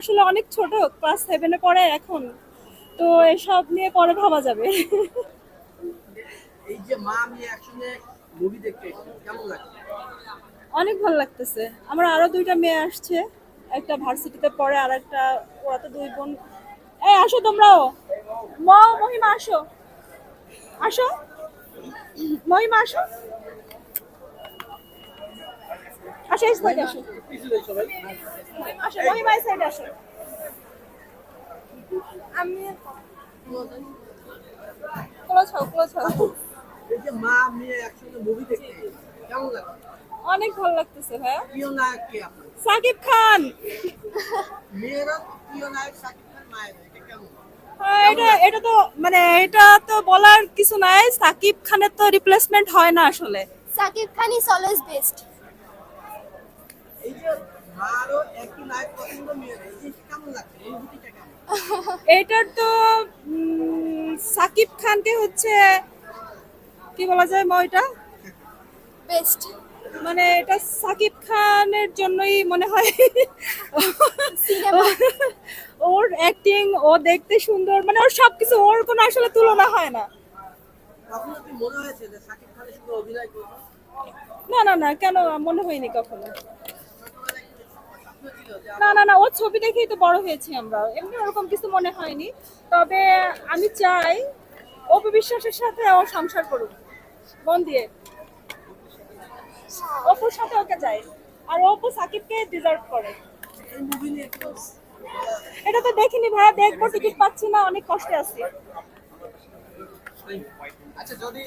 আসলে অনেক ছোট ক্লাস সেভেনে পড়ে এখন। তো এসব নিয়ে পরে ভাবা যাবে। এই যে মা আমি একসঙ্গে মুভি দেখতে কেমন লাগছে? অনেক ভালো লাগতেছে। আমার আরও দুইটা মেয়ে আসছে একটা ভার্সিটিতে পড়ে আর একটা ওরা তো দুই বোন। এই আসো তোমরাও। ম মহিমা আসো। আসো। মহিমা আসো। সাইডে আসো। পিছনে সবাই আসো। আমি ক্লোজ হও ক্লোজ হও এই যে মা মেয়ে একসঙ্গে মুভি দেখতে। কেমন লাগছে অনেক ভালো লাগতেছে ভাইয়া। প্রিয় নায়ক কে আপনার? সাকিব খান। মেয়েরা প্রিয় নায়ক সাকিব খান মায়ের। এটা কেমন? হ্যাঁ, এটা এটা তো মানে এটা তো বলার কিছু নাই। সাকিব খানের তো রিপ্লেসমেন্ট হয় না আসলে। Shakib Khan is always best এই যে মারও একই নায়ক পছন্দ মেয়েরা এই জিনিসটা কেমন লাগছে অনুভূতিটা কেমন এটার তো সাকিব খানকে হচ্ছে কি বলা যায় ময়টা বেস্ট মানে এটা সাকিব খানের জন্যই মনে হয়। ওর অ্যাক্টিং ও দেখতে সুন্দর মানে ওর সবকিছু ওর কোনো আসলে তুলনা হয় না। কখনো কি মনে হয়েছে যে সাকিব খানের সঙ্গে অভিনয় করব? না না না কেন মনে হয়নি কখনো ছোটবেলায় কি স্বপ্ন ছিল যে না না না, ওর ছবি দেখেই তো বড় হয়েছি আমরা। এমনি ওরকম কিছু মনে হয়নি। তবে আমি চাই অপু বিশ্বাসের সাথে ও সংসার করুক। মন দিয়ে। অপুর সাথে ওকে যায় আর অপু সাকিবকে ডিজার্ভ করে। এটা তো দেখিনি ভাইয়া দেখব, টিকিট পাচ্ছি না, অনেক কষ্টে আছি। আচ্ছা যদি